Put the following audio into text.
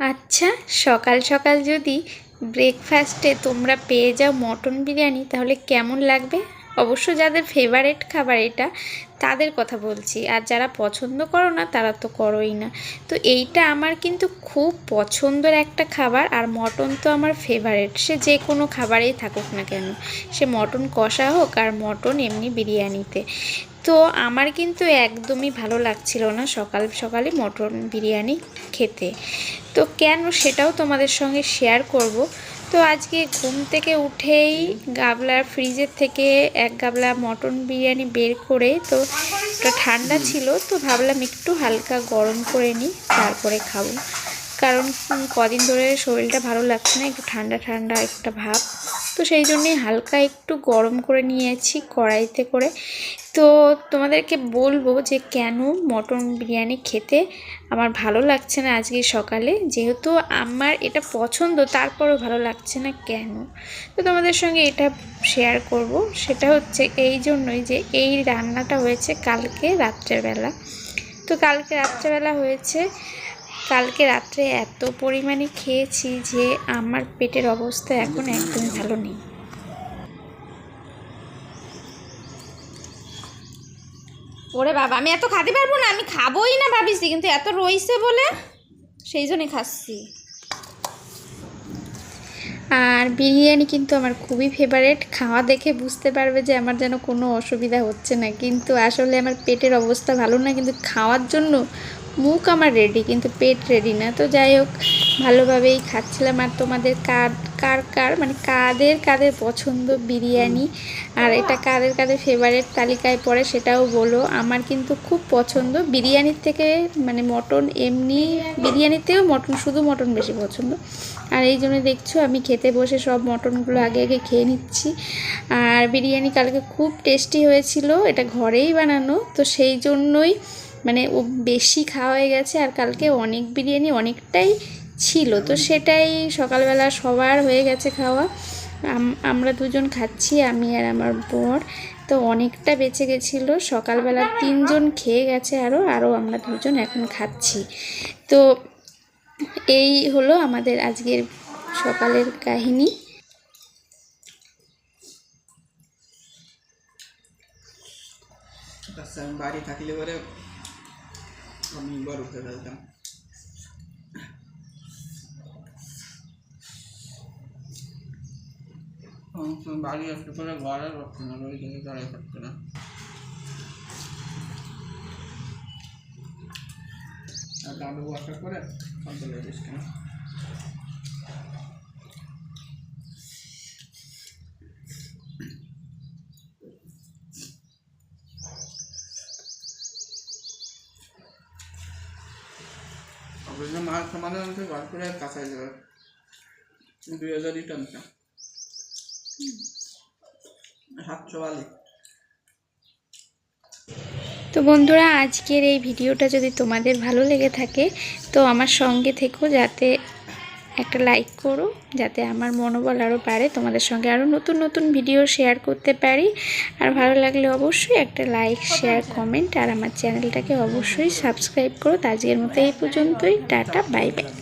আচ্ছা সকাল সকাল যদি ব্রেকফাস্টে তোমরা পেয়ে যাও মটন বিরিয়ানি, তাহলে কেমন লাগবে? অবশ্য যাদের ফেভারেট খাবার এটা, তাদের কথা বলছি। আর যারা পছন্দ করো না, তারা তো করোই না। তো এইটা আমার কিন্তু খুব পছন্দের একটা খাবার, আর মটন তো আমার ফেভারেট সে যে কোনো খাবারেই থাকুক না কেন, সে মটন কষা হোক আর মটন এমনি বিরিয়ানিতে। তো আমার কিন্তু একদমই ভালো লাগছিল না সকাল, সকালে মটন বিরিয়ানি খেতে। তো কেন সেটাও তোমাদের সঙ্গে শেয়ার করব। তো আজকে ঘুম থেকে উঠেই গাবলার ফ্রিজের থেকে এক গাবলা মটন বিরিয়ানি বের করে তো ওটা ঠান্ডা ছিল, তো ভাবলাম একটু হালকা গরম করে নিই, তারপরে খাব। কারণ কদিন ধরে শরীরটা ভালো লাগছে না, একটু ঠান্ডা ঠান্ডা একটা ভাব। তো সেই জন্যই হালকা একটু গরম করে নিয়েছি কড়াইতে করে। তো তোমাদেরকে বলব যে কেন মটন বিরিয়ানি খেতে আমার ভালো লাগছে না আজকে সকালে? যেহেতু আমার এটা পছন্দ, তারপরও ভালো লাগছে না কেন? তো তোমাদের সঙ্গে এটা শেয়ার করব। সেটা হচ্ছে এই জন্যই যে এই রান্নাটা হয়েছে কালকে রাত্রেবেলা। তো কালকে রাত্রেবেলা হয়েছে, কালকে রাত্রে এত পরিমাণে খেয়েছি যে আমার পেটের অবস্থা এখন একদমই ভালো নেই। ওরে বাবা, আমি এত খাতে পারব না, আমি খাবোই না ভাবিছি, কিন্তু এত রইছে বলে সেই জন্যে খাচ্ছি। আর বিরিয়ানি কিন্তু আমার খুবই ফেভারেট খাওয়া দেখে বুঝতে পারবে যে আমার যেন কোনো অসুবিধা হচ্ছে না, কিন্তু আসলে আমার পেটের অবস্থা ভালো না, কিন্তু খাওয়ার জন্য মুখ আমার রেডি কিন্তু পেট রেডি না। তো যাই হোক ভালোভাবেই খাচ্ছিলাম। আর তোমাদের কার কার কার মানে কাদের কাদের পছন্দ বিরিয়ানি? আর এটা কাদের কাদের ফেভারেট তালিকায় পড়ে সেটাও বলো। আমার কিন্তু খুব পছন্দ। বিরিয়ানির থেকে মানে মটন এমনি বিরিয়ানিতেও মটন শুধু মটন বেশি পছন্দ। আর এই জন্য দেখছ আমি খেতে বসে সব মটনগুলো আগে আগে খেয়ে নিচ্ছি। আর বিরিয়ানি কালকে খুব টেস্টি হয়েছিল। এটা ঘরেই বানানো। তো সেই জন্যই মানে ও বেশি খাওয়া হয়ে গেছে আর কালকে অনেক বিরিয়ানি অনেকটাই ছিল। তো সেটাই সকালবেলা সবার হয়ে গেছে খাওয়া। আম- আমরা দুজন খাচ্ছি আমি আর আমার বর। তো অনেকটা বেঁচে গেছিল। সকালবেলা তিনজন খেয়ে গেছে আরও আরও আমরা দুজন এখন খাচ্ছি। তো এই হলো আমাদের আজকের সকালের কাহিনী। বাড়ি থাকলে পরে আমি উঠে ফেলতাম। বাড়ি আসতে পরে ঘরে করতে না, ওই জন্য দাঁড়াই করতে না। আর দাদু সব চলে যাস কেন অবশ্য মাছ সমাধান ঘর করে কাঁচাই যাবে দুই হাজারই টানতাম সাতশো বালি তো বন্ধুরা, আজকের এই ভিডিওটা যদি তোমাদের ভালো লেগে থাকে, তো আমার সঙ্গে থেকো যাতে একটা লাইক করো, যাতে আমার মনোবল আরও বাড়ে, তোমাদের সঙ্গে আরও নতুন নতুন ভিডিও শেয়ার করতে পারি। আর ভালো লাগলে অবশ্যই একটা লাইক শেয়ার কমেন্ট আর আমার চ্যানেলটাকে অবশ্যই সাবস্ক্রাইব করো। আজকের মতো এই পর্যন্তই। Tata bye bye